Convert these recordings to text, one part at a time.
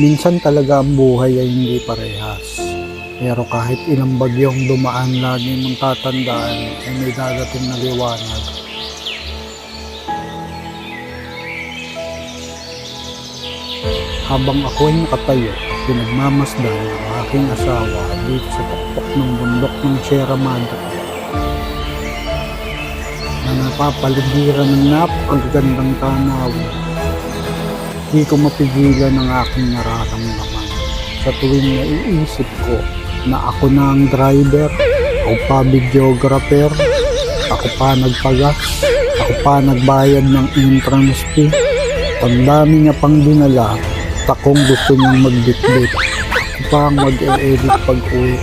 Minsan talaga ang buhay ay hindi parehas. Pero kahit ilang bagyong dumaan, lagi mong tatandaan ay may dadating na liwanag. Habang ako ay nakatayo, pinagmamasdan ang aking asawa dito sa tuktok ng bundok ng Sierra Madre na napapaligiran ng napakagandang tanawin. Di ko mapigilan ang aking nararamdaman sa tuwing naiisip ko na ako na ang driver, ako pa videographer, ako pa nagpagas, ako pa nagbayad ng entrance fee. Ang dami niya pang dinala, takong gusto niyang magbitbit. Ako pa ang mag-e-edit pag uwi.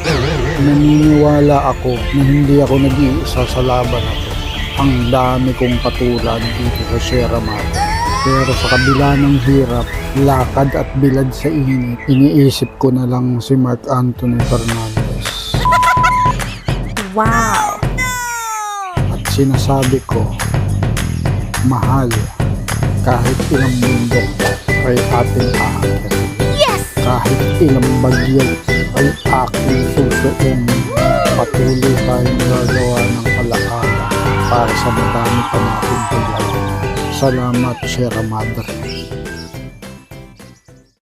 Naniniwala ako na hindi ako nag-iisa sa laban na to. Ang dami kong katulad dito sa Sierra Madre. Pero sa kabila ng hirap, lakad at bilad sa init, iniisip ko na lang si Mark Anthony Fernandez. Wow! At sinasabi ko, mahal, kahit ilang bundok ay ating aakyat. Yes! Kahit ilang bagyo ay aking susuin. Patuloy tayong gagawa ng alaala para sa madami pa nating paglaban. Salamat, Sierra Madre.